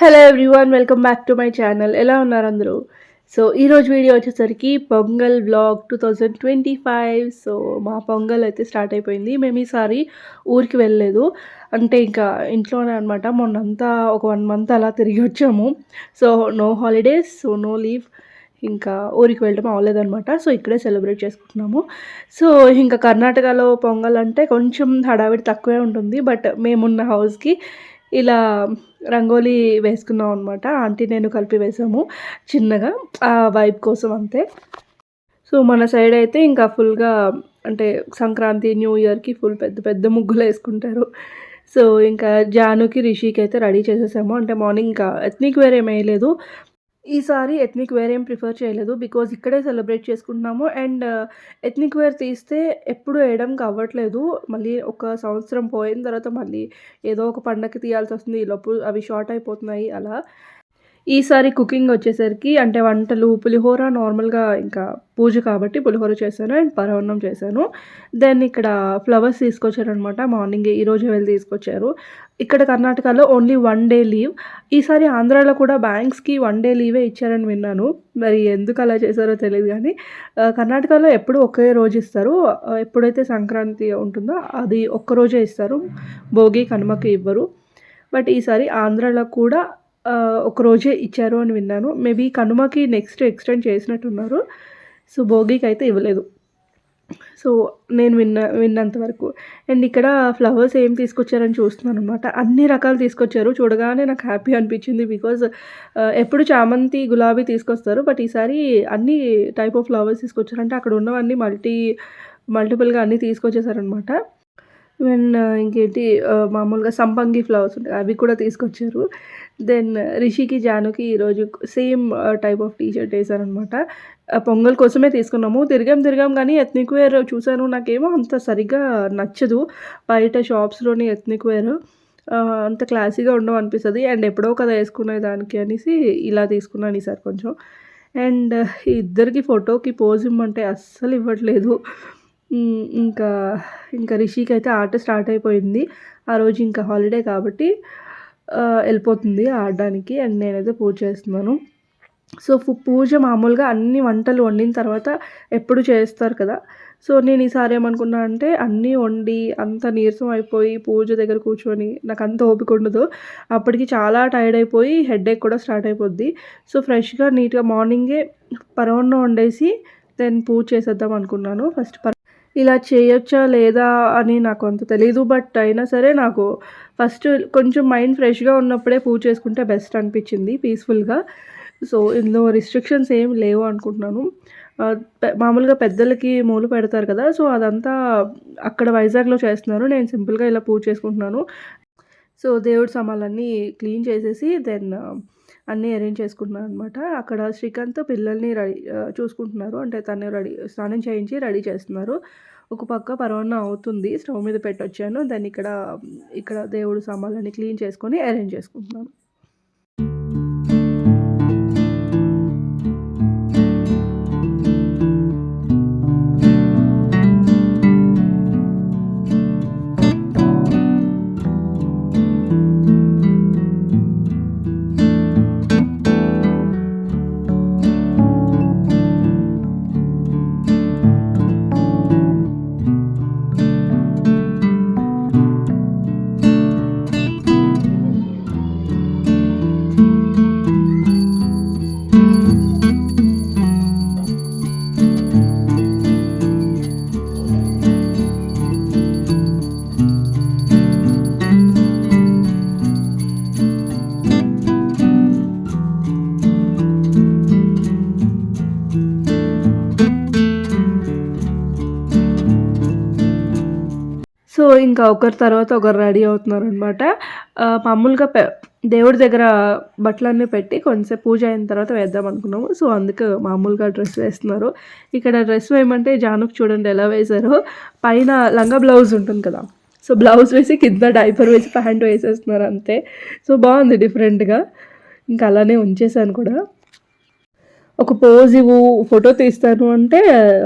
Hello everyone welcome back to my channel ఎలా ఉన్నారు అందరూ? సో ఈరోజు వీడియో వచ్చేసరికి Pongal blog two thousand twenty five so మా పొంగల్ అయితే స్టార్ట్ అయిపోయింది. మేము ఈసారి ఊరికి వెళ్ళలేదు. అంటే ఇంకా ఇంట్లోనే అనమాట మొన్నంతా ఒక వన్ మంత్ అలా తిరిగి వచ్చాము. So no holidays so no leave ఇంకా ఊరికి వెళ్ళడం అవ్వలేదన్నమాట. సో ఇక్కడే సెలబ్రేట్ చేసుకుంటున్నాము. సో ఇంకా కర్ణాటకలో పొంగల్ అంటే కొంచెం హడావిడి తక్కువే ఉంటుంది. బట్ మేమున్న హౌస్కి ఇలా రంగోలీ వేసుకున్నాం అనమాట ఆంటీ నేను కలిపి వేసాము. చిన్నగా ఆ వైబ్ కోసం అంతే. సో మన సైడ్ అయితే ఇంకా ఫుల్గా అంటే సంక్రాంతి న్యూ ఇయర్కి ఫుల్ పెద్ద పెద్ద ముగ్గులు వేసుకుంటారు. సో ఇంకా జానుకి రిషికి అయితే రెడీ చేసేసాము. అంటే మార్నింగ్ ఇంకా ఎత్నిక్ వేర్ ఏం వేయలేదు. ఈసారి ఎథ్నిక్ వేర్ ఏం ప్రిఫర్ చేయలేదు బికాజ్ ఇక్కడే సెలబ్రేట్ చేసుకుంటున్నాము. అండ్ ఎథ్నిక్ వేర్ తీస్తే ఎప్పుడు వేయడం కావట్లేదు. మళ్ళీ ఒక సంవత్సరం పోయిన తర్వాత మళ్ళీ ఏదో ఒక పండగకి తీయాల్సి వస్తుంది. ఈలోపు అవి షార్ట్ అయిపోతున్నాయి అలా. ఈసారి కుకింగ్ వచ్చేసరికి అంటే వంటలు పులిహోర నార్మల్గా ఇంకా పూజ కాబట్టి పులిహోర చేశాను అండ్ పరవన్నం చేశాను. దెన్ ఇక్కడ ఫ్లవర్స్ తీసుకొచ్చారనమాట. మార్నింగ్ ఈరోజు వెళ్ళి తీసుకొచ్చారు. ఇక్కడ కర్ణాటకలో ఓన్లీ వన్ డే లీవ్ ఈసారి ఆంధ్రాలో కూడా బ్యాంక్స్కి వన్ డే లీవే ఇచ్చారని విన్నాను. మరి ఎందుకు అలా చేశారో తెలియదు కానీ కర్ణాటకలో ఎప్పుడు ఒకే రోజు ఇస్తారు. ఎప్పుడైతే సంక్రాంతి ఉంటుందో అది ఒక్కరోజే ఇస్తారు. భోగి కనుమకి ఇవ్వరు. బట్ ఈసారి ఆంధ్రాలో కూడా ఒకరోజే ఇచ్చారు అని విన్నాను. మేబీ కనుమకి నెక్స్ట్ ఎక్స్టెండ్ చేసినట్టున్నారు. సో భోగికి అయితే ఇవ్వలేదు. సో నేను విన్న విన్నంత వరకు. అండ్ ఇక్కడ ఫ్లవర్స్ ఏం తీసుకొచ్చారని చూస్తున్నాను అనమాట అన్ని రకాలు తీసుకొచ్చారు. చూడగానే నాకు హ్యాపీ అనిపించింది బికాజ్ ఎప్పుడు చామంతి గులాబీ తీసుకొస్తారు. బట్ ఈసారి అన్ని టైప్ ఆఫ్ ఫ్లవర్స్ తీసుకొచ్చారంటే అక్కడ ఉన్నవన్నీ మల్టీ మల్టిపుల్గా అన్నీ తీసుకొచ్చేసారనమాట ఈవెన్ uh, ఇంకేంటి uh, మామూలుగా సంపంగి ఫ్లవర్స్ ఉంటాయి అవి కూడా తీసుకొచ్చారు. దెన్ రిషికి జానుకి ఈరోజు same type of T shirt వేసారనమాట Pongal కోసమే తీసుకున్నాము. తిరిగాం తిరిగాం కానీ ఎత్నిక్ వేర్ చూశాను. నాకేమో అంత సరిగ్గా నచ్చదు. బయట షాప్స్లోని ఎత్నిక్ వేర్ అంత క్లాసీగా ఉండవు అనిపిస్తుంది. అండ్ ఎప్పుడో కదా వేసుకునే దానికి అనేసి ఇలా తీసుకున్నాను ఈసారి కొంచెం. అండ్ uh, ఇద్దరికి ఫోటోకి పోజ్ ఇమ్మంటే అస్సలు ఇవ్వట్లేదు. ఇంకా ఇంకా రిషికి అయితే ఆట స్టార్ట్ అయిపోయింది. ఆ రోజు ఇంకా హాలిడే కాబట్టి వెళ్ళిపోతుంది ఆడడానికి అండ్ నేనైతే పూజ చేస్తున్నాను. సో పూజ మామూలుగా అన్ని వంటలు వండిన తర్వాత ఎప్పుడు చేస్తారు కదా. సో నేను ఈసారి ఏమనుకున్నా అంటే అన్నీ వండి అంత నీరసం అయిపోయి పూజ దగ్గర కూర్చొని నాకు అంత ఓపిక ఉండదు. అప్పటికి చాలా టైర్డ్ అయిపోయి హెడేక్ కూడా స్టార్ట్ అయిపోద్ది. సో ఫ్రెష్గా నీట్గా మార్నింగే పరవన్నం వండేసి దెన్ పూజ చేసేద్దాం అనుకున్నాను. ఫస్ట్ పర ఇలా చేయొచ్చా లేదా అని నాకు అంత తెలీదు. బట్ అయినా సరే నాకు ఫస్ట్ కొంచెం మైండ్ ఫ్రెష్గా ఉన్నప్పుడే పూజ చేసుకుంటే బెస్ట్ అనిపించింది పీస్ఫుల్గా. సో ఇందులో రిస్ట్రిక్షన్స్ ఏం లేవు అనుకుంటున్నాను. మామూలుగా పెద్దలకి మూలు పెడతారు కదా సో అదంతా అక్కడ వైజాగ్లో చేస్తున్నారు. నేను సింపుల్గా ఇలా పూజ చేసుకుంటున్నాను. సో దేవుడి సామాన్లన్నీ క్లీన్ చేసేసి దెన్ అన్నీ అరేంజ్ చేసుకుంటున్నాను అనమాట అక్కడ శ్రీకాంత్ పిల్లల్ని రెడీ చూసుకుంటున్నారు. అంటే తను రెడీ స్నానం చేయించి రెడీ చేస్తున్నారు. ఒక పక్క పరవన్న అవుతుంది స్టవ్ మీద పెట్టొచ్చాను. దాన్ని ఇక్కడ ఇక్కడ దేవుడు సామాన్లన్నీ క్లీన్ చేసుకొని అరేంజ్ చేసుకుంటున్నాను. ఇంకా ఒకరి తర్వాత ఒకరు రెడీ అవుతున్నారు అనమాట మామూలుగా దేవుడి దగ్గర బట్టలన్నీ పెట్టి కొంచెంసేపు పూజ అయిన తర్వాత వేద్దాం అనుకున్నాము. సో అందుకు మామూలుగా డ్రెస్ వేస్తున్నారు. ఇక్కడ డ్రెస్ వేయమంటే జానుకు చూడండి ఎలా వేశారో. పైన లంగా బ్లౌజ్ ఉంటుంది కదా. సో బ్లౌజ్ వేసి కింద డైపర్ వేసి ప్యాంట్ వేసేస్తున్నారు అంతే. సో బాగుంది డిఫరెంట్గా. ఇంకా అలానే ఉంచేసాను కూడా. ఒక పోజ్ ఇవ్వు ఫోటో తీస్తాను అంటే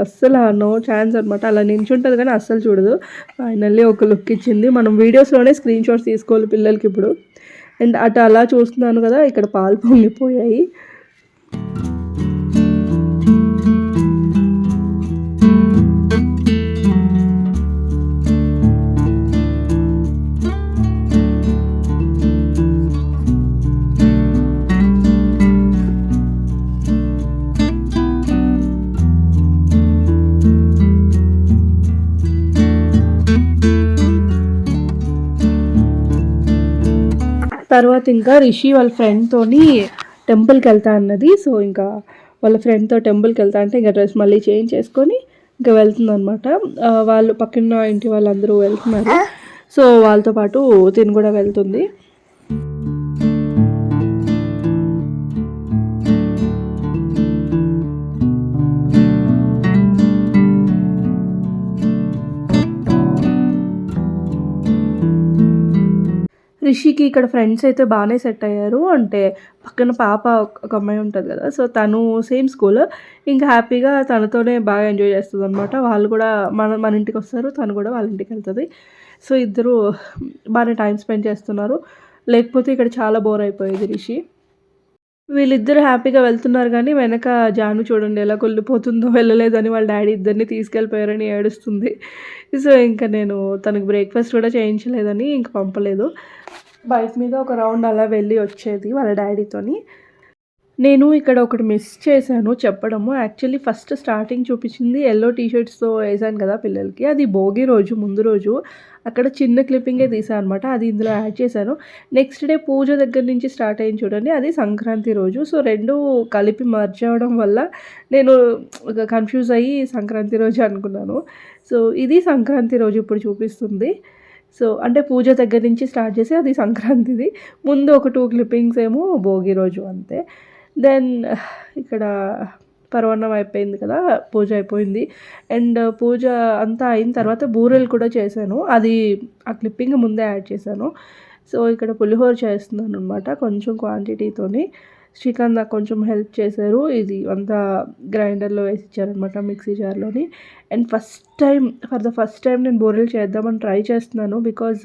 అస్సలు నో ఛాన్స్ అనమాట అలా నించుంటుంది కానీ అస్సలు చూడదు. ఫైనల్లీ ఒక లుక్ ఇచ్చింది. మనం వీడియోస్లోనే స్క్రీన్ షాట్స్ తీసుకోవాలి పిల్లలకి ఇప్పుడు. అండ్ అటు అలా చూస్తున్నాను కదా ఇక్కడ పాలు పొంగిపోయాయి. తర్వాత ఇంకా రిషి వాళ్ళ ఫ్రెండ్తోని టెంపుల్కి వెళ్తా అన్నది. సో ఇంకా వాళ్ళ ఫ్రెండ్తో టెంపుల్కి వెళ్తా అంటే ఇంకా డ్రెస్ మళ్ళీ చేంజ్ చేసుకొని ఇంకా వెళ్తుంది అనమాట వాళ్ళు పక్కన ఇంటి వాళ్ళందరూ వెళ్తున్నారు. సో వాళ్ళతో పాటు తిని కూడా వెళ్తుంది. రిషికి ఇక్కడ ఫ్రెండ్స్ అయితే బాగానే సెట్ అయ్యారు. అంటే పక్కన పాప ఒక అమ్మాయి ఉంటుంది కదా సో తను సేమ్ స్కూల్ ఇంకా హ్యాపీగా తనతోనే బాగా ఎంజాయ్ చేస్తుంది అనమాట వాళ్ళు కూడా మన మన ఇంటికి వస్తారు తను కూడా వాళ్ళ ఇంటికి వెళ్తుంది. సో ఇద్దరు బాగానే టైం స్పెండ్ చేస్తున్నారు. లేకపోతే ఇక్కడ చాలా బోర్ అయిపోయేది రిషి. వీళ్ళిద్దరు హ్యాపీగా వెళ్తున్నారు కానీ వెనక జాను చూడండి ఎలా కొల్లిపోతుందో వెళ్ళలేదని వాళ్ళ డాడీ ఇద్దరిని తీసుకెళ్ళిపోయారని ఏడుస్తుంది. సో ఇంకా నేను తనకు బ్రేక్ఫాస్ట్ కూడా చేయించలేదని ఇంక పంపలేదు. బైక్ మీద ఒక రౌండ్ అలా వెళ్ళి వచ్చేది వాళ్ళ డాడీతోని. నేను ఇక్కడ ఒకటి మిస్ చేశాను చెప్పడము. యాక్చువల్లీ ఫస్ట్ స్టార్టింగ్ చూపించింది ఎల్లో టీషర్ట్స్తో వేసాను కదా పిల్లలకి. అది భోగి రోజు ముందు రోజు. అక్కడ చిన్న క్లిప్పింగే తీసాను అనమాట అది ఇందులో యాడ్ చేశాను. నెక్స్ట్ డే పూజ దగ్గర నుంచి స్టార్ట్ అయింది చూడండి. అది సంక్రాంతి రోజు. సో రెండు కలిపి మర్జ్ అవడం వల్ల నేను కన్ఫ్యూజ్ అయ్యి సంక్రాంతి రోజు అనుకున్నాను. సో ఇది సంక్రాంతి రోజు ఇప్పుడు చూపిస్తుంది. సో అంటే పూజ దగ్గర నుంచి స్టార్ట్ చేసి అది సంక్రాంతిది. ముందు ఒక టూ క్లిప్పింగ్స్ ఏమో భోగి రోజు అంతే. దెన్ ఇక్కడ పర్వన్నం అయిపోయింది కదా పూజ అయిపోయింది. అండ్ పూజ అంతా అయిన తర్వాత బూరెలు కూడా చేశాను. అది ఆ క్లిప్పింగ్ ముందే యాడ్ చేశాను. సో ఇక్కడ పులిహోర చేస్తున్నాను అనమాట కొంచెం క్వాంటిటీతోని శ్రీకాంత్ నాకు కొంచెం హెల్ప్ చేశారు. ఇది అంతా గ్రైండర్లో వేసి ఇచ్చారనమాట mixie జార్లోని and first time for the first time నేను బూరెలు చేద్దామని ట్రై చేస్తున్నాను బికాజ్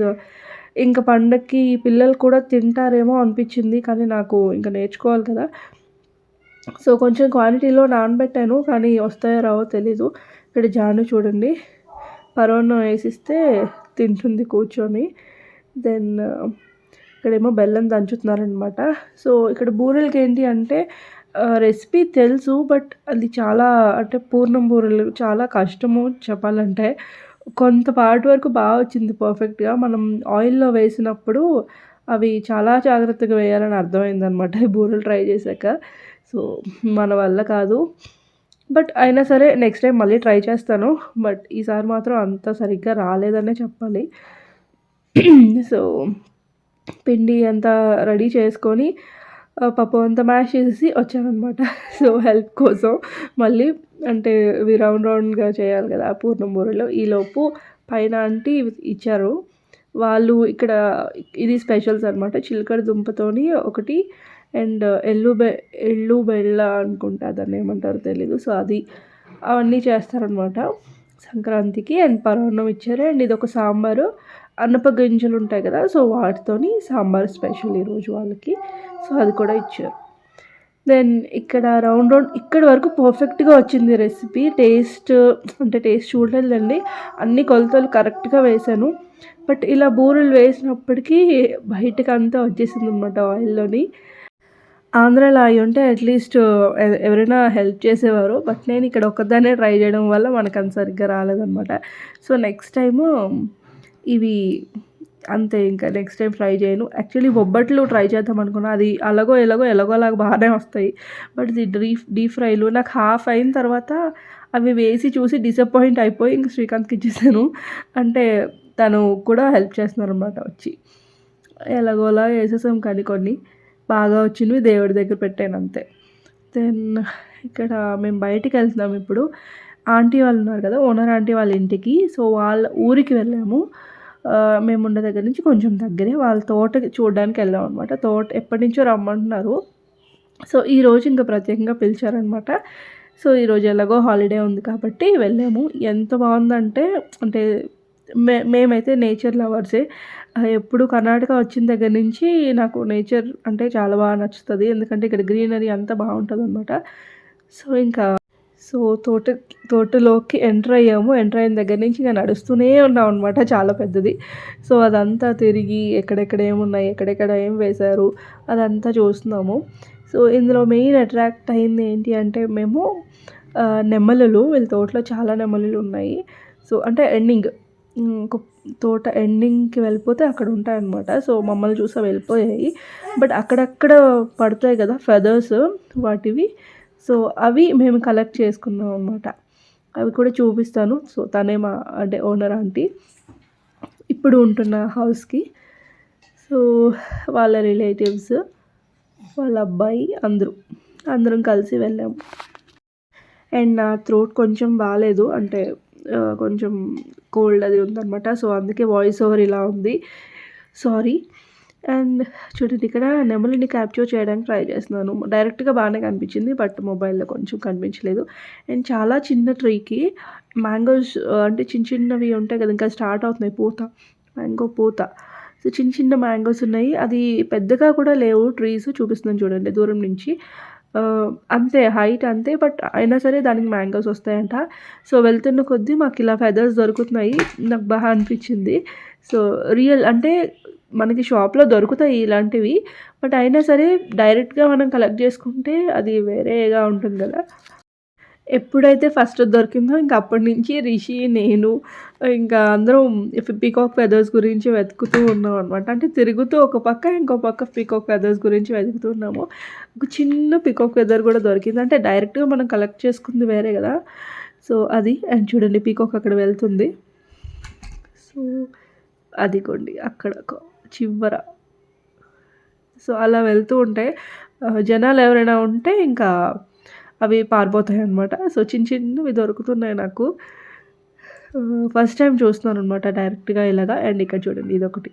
ఇంకా పండక్కి పిల్లలు కూడా తింటారేమో అనిపించింది కానీ నాకు ఇంకా నేర్చుకోవాలి కదా. సో కొంచెం క్వాంటిటీలో నానబెట్టాను కానీ వస్తాయో రావో తెలీదు. ఇక్కడ జాను చూడండి. పరోన్నం వేసిస్తే తింటుంది కూర్చొని. దెన్ ఇక్కడేమో బెల్లం దంచుతున్నారనమాట సో ఇక్కడ బూరెలకి ఏంటి అంటే రెసిపీ తెలుసు బట్ అది చాలా అంటే పూర్ణం బూరెలు చాలా కష్టము చెప్పాలంటే. కొంత పార్ట్ వరకు బాగా వచ్చింది పర్ఫెక్ట్గా. మనం ఆయిల్లో వేసినప్పుడు అవి చాలా జాగ్రత్తగా వేయాలని అర్థమైందనమాట ఈ బూరెలు ట్రై చేశాక. సో మన వల్ల కాదు. బట్ అయినా సరే నెక్స్ట్ టైం మళ్ళీ ట్రై చేస్తాను. బట్ ఈసారి మాత్రం అంత సరిగ్గా రాలేదనే చెప్పాలి. సో పిండి అంతా రెడీ చేసుకొని పప్పు అంతా మ్యాష్ చేసేసి వచ్చానమాట సో హెల్ప్ కోసం మళ్ళీ అంటే ఇవి రౌండ్ రౌండ్గా చేయాలి కదా పూర్ణం బూరెలు ఈలోపు పైన అంటే ఇచ్చారు. వాళ్ళు ఇక్కడ ఇది స్పెషల్స్ అనమాట చిలకడ దుంపతోని ఒకటి అండ్ ఎల్లు బె ఎల్లు బెల్ల అనుకుంటా దాన్ని ఏమంటారో తెలీదు. సో అది అవన్నీ చేస్తారనమాట సంక్రాంతికి. అండ్ పరవన్నం ఇచ్చారు. అండ్ ఇది ఒక సాంబారు. అనప గింజలు ఉంటాయి కదా సో వాటితోని సాంబార్ స్పెషల్ ఈరోజు వాళ్ళకి. సో అది కూడా ఇచ్చారు. దెన్ ఇక్కడ రౌండ్ రౌండ్ ఇక్కడ వరకు పర్ఫెక్ట్గా వచ్చింది రెసిపీ. టేస్ట్ అంటే టేస్ట్ చూడలేదండి అన్ని కొలతలు కరెక్ట్గా వేశాను. బట్ ఇలా బూరెలు వేసినప్పటికీ బయటకు అంతా వచ్చేసింది అనమాట ఆయిల్లోని. ఆంధ్రాలో అయి ఉంటే అట్లీస్ట్ ఎవరైనా హెల్ప్ చేసేవారు. బట్ నేను ఇక్కడ ఒక్కదాన్నే ట్రై చేయడం వల్ల మనకు అంత సరిగ్గా రాలేదన్నమాట. సో నెక్స్ట్ టైము ఇవి అంతే ఇంకా నెక్స్ట్ టైం ట్రై చేయను. యాక్చువల్లీ బొబ్బట్లు ట్రై చేద్దాం అనుకున్నా. అది అలాగో ఎలాగో ఎలాగో అలాగ బాగానే వస్తాయి. బట్ ఇది డీప్ డీప్ ఫ్రైలు నాకు హాఫ్ అయిన తర్వాత అవి వేసి చూసి డిసప్పాయింట్ అయిపోయి ఇంక శ్రీకాంత్కి ఇచ్చేసాను. అంటే తను కూడా హెల్ప్ చేస్తున్నారు అనమాట వచ్చి. ఎలాగోలా వేసేసాం కానీ కొన్ని. బాగా వచ్చినవి దేవుడి దగ్గర పెట్టాను అంతే. దెన్ ఇక్కడ మేము బయటికి వెళ్తున్నాం ఇప్పుడు. ఆంటీ వాళ్ళు ఉన్నారు కదా ఓనర్ ఆంటీ వాళ్ళ ఇంటికి. సో వాళ్ళ ఊరికి వెళ్ళాము. మేము ఉండే దగ్గర నుంచి కొంచెం దగ్గరే వాళ్ళ తోట చూడడానికి వెళ్ళాం అనమాట తోట ఎప్పటి నుంచో రమ్మంటున్నారు. సో ఈరోజు ఇంకా ప్రత్యేకంగా పిలిచారనమాట సో ఈరోజు ఎలాగో హాలిడే ఉంది కాబట్టి వెళ్ళాము. ఎంత బాగుందంటే అంటే మే మేమైతే నేచర్ లవర్సే ఎప్పుడు కర్ణాటక వచ్చిన దగ్గర నుంచి నాకు నేచర్ అంటే చాలా బాగా నచ్చుతుంది ఎందుకంటే ఇక్కడ గ్రీనరీ అంతా బాగుంటుంది అనమాట సో, ఇంకా సో, తోట తోటలోకి ఎంటర్ అయ్యాము. ఎంటర్ అయిన దగ్గర నుంచి ఇంకా నడుస్తూనే ఉన్నాం అనమాట చాలా పెద్దది. సో, అదంతా తిరిగి ఎక్కడెక్కడ ఏమున్నాయి, ఎక్కడెక్కడ ఏం వేశారు అదంతా చూస్తున్నాము. సో, ఇందులో మెయిన్ అట్రాక్ట్ అయింది ఏంటి అంటే మేము నెమ్మలలు వీళ్ళ తోటలో చాలా నెమలులు ఉన్నాయి. సో, అంటే ఎండింగ్ ఒక తోట ఎండింగ్‌కి వెళ్ళిపోతే అక్కడ ఉంటాయన్నమాట. సో, మమ్మల్ని చూసి వెళ్ళిపోయాయి. బట్ అక్కడక్కడ పడతాయి కదా! ఫెదర్స్ వాటివి. సో, అవి మేము కలెక్ట్ చేసుకున్నాం అనమాట. అవి కూడా చూపిస్తాను. సో, తనే మా అంటే ఓనర్ ఆంటీ. ఇప్పుడు ఉంటున్న హౌస్‌కి. సో, వాళ్ళ రిలేటివ్స్, వాళ్ళ అబ్బాయి అందరూ. అందరం కలిసి వెళ్ళాము. అండ్ నా థ్రోట్ కొంచెం బాగాలేదు అంటే కొంచెం కోల్డ్ అది ఉందన్నమాట సో, అందుకే వాయిస్ ఓవర్ ఇలా ఉంది. సారీ. అండ్ చూడండి ఇక్కడ నెమలిని క్యాప్చర్ చేయడానికి ట్రై చేస్తున్నాను. డైరెక్ట్‌గా బాగానే కనిపించింది. బట్ మొబైల్‌లో కొంచెం కనిపించలేదు. అండ్ చాలా చిన్న ట్రీకి మ్యాంగోస్ అంటే చిన్న చిన్నవి ఉంటాయి కదా! ఇంకా స్టార్ట్ అవుతున్నాయి పూత. మ్యాంగో పూత. సో, చిన్న చిన్న మ్యాంగోస్ ఉన్నాయి. అది పెద్దగా కూడా లేవు ట్రీస్ చూపిస్తున్నాను చూడండి దూరం నుంచి. అంతే హైట్ అంతే. బట్ అయినా సరే దానికి మ్యాంగోస్ వస్తాయంట. సో, వెళ్తున్న కొద్దీ మాకు ఇలా ఫెదర్స్ దొరుకుతున్నాయి. నాకు బాగా అనిపించింది. సో, రియల్ అంటే మనకి షాప్‌లో దొరుకుతాయి ఇలాంటివి. బట్ అయినా సరే డైరెక్ట్‌గా మనం కలెక్ట్ చేసుకుంటే అది వేరేగా ఉంటుంది కదా! ఎప్పుడైతే ఫస్ట్ దొరికిందో ఇంకా అప్పటి నుంచి రిషి, నేను ఇంకా అందరం పీకాక్ ఫెదర్స్ గురించి వెతుకుతూ ఉన్నాం అనమాట. అంటే తిరుగుతూ ఒక పక్క, ఇంకో పక్క పీకాక్ ఫెదర్స్ గురించి వెతుకుతూ ఉన్నాము. ఒక చిన్న పీకాక్ ఫెదర్ కూడా దొరికింది. అంటే డైరెక్ట్‌గా మనం కలెక్ట్ చేసుకుంది వేరే కదా! సో, అది. అండ్ చూడండి పీకాక్ అక్కడ వెళ్తుంది. సో, అదిగోండి అక్కడ చివర. సో, అలా వెళ్తూ ఉంటే జనాలు ఎవరైనా ఉంటే ఇంకా అవి పారిపోతాయి అనమాట సో, చిన్న చిన్నవి దొరుకుతున్నాయి నాకు. ఫస్ట్ టైం చూస్తున్నాను అనమాట డైరెక్ట్‌గా ఇలాగా. అండ్ ఇక్కడ చూడండి ఇదొకటి.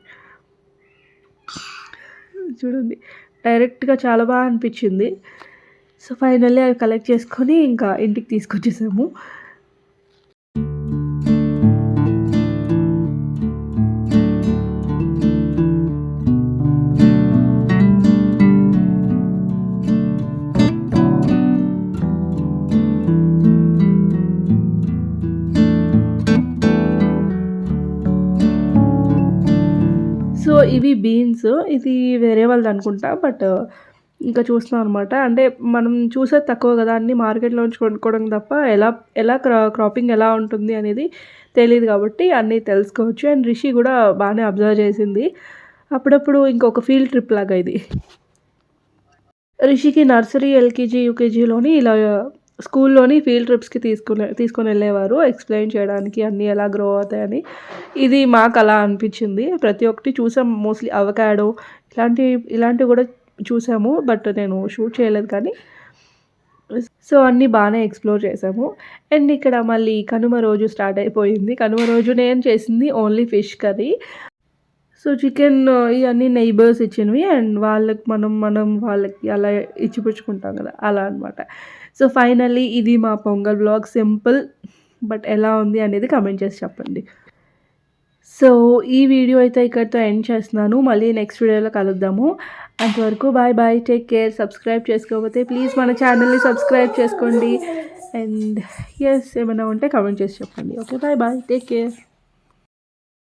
చూడండి. డైరెక్ట్‌గా చాలా బాగా అనిపించింది. సో, ఫైనల్లీ అవి కలెక్ట్ చేసుకొని ఇంకా ఇంటికి తీసుకొచ్చేసాము. సో, ఇవి బీన్స్. ఇది వేరే వాళ్ళదనుకుంటా. బట్ uh, ఇంకా చూస్తున్నాం అనమాట. అంటే మనం చూసేది తక్కువ కదా! అన్ని మార్కెట్‌లో నుంచి కొనుక్కోవడం తప్ప ఎలా ఎలా క్రా క్రాపింగ్ ఎలా ఉంటుంది అనేది తెలియదు కాబట్టి అన్నీ తెలుసుకోవచ్చు. అండ్ రిషి కూడా బాగానే అబ్జర్వ్ చేసింది. అప్పుడప్పుడు ఇంకొక ఫీల్డ్ ట్రిప్ లాగా ఇది. రిషికి నర్సరీ, ఎల్‌కేజీ, యూకేజీలోని ఇలా స్కూల్లోని ఫీల్డ్ ట్రిప్స్‌కి తీసుకునే తీసుకొనెళ్ళేవారు. ఎక్స్‌ప్లెయిన్ చేయడానికి అన్నీ ఎలా గ్రో అవుతాయని. ఇది మాకు అలా అనిపించింది. ప్రతి ఒక్కటి చూసాం మోస్ట్‌లీ అవకాడో ఇలాంటివి ఇలాంటివి కూడా చూసాము. బట్ నేను షూట్ చేయలేదు కానీ సో, అన్నీ బాగానే ఎక్స్‌ప్లోర్ చేసాము. అండ్ ఇక్కడ మళ్ళీ కనుమ రోజు స్టార్ట్ అయిపోయింది. కనుమ రోజు నేను చేసింది only fish curry. So, chicken ఇవన్నీ నైబర్స్ ఇచ్చినవి. అండ్ వాళ్ళకి మనం మనం వాళ్ళకి అలా ఇచ్చిపుచ్చుకుంటాం కదా! అలా అనమాట. సో, ఫైనల్లీ ఇది మా పొంగల్ వ్లాగ్ సింపుల్. బట్ ఎలా ఉంది అనేది కమెంట్ చేసి చెప్పండి. సో, ఈ వీడియో అయితే ఇక్కడితో ఎండ్ చేస్తున్నాను. మళ్ళీ నెక్స్ట్ వీడియోలో కలుద్దాము. అంతవరకు bye bye. Take care. Subscribe చేసుకోకపోతే ప్లీజ్ మన ఛానల్‌ని సబ్స్క్రైబ్ చేసుకోండి. అండ్ ఎస్ ఏమైనా ఉంటే కమెంట్ చేసి చెప్పండి. Okay. Bye bye. Take care.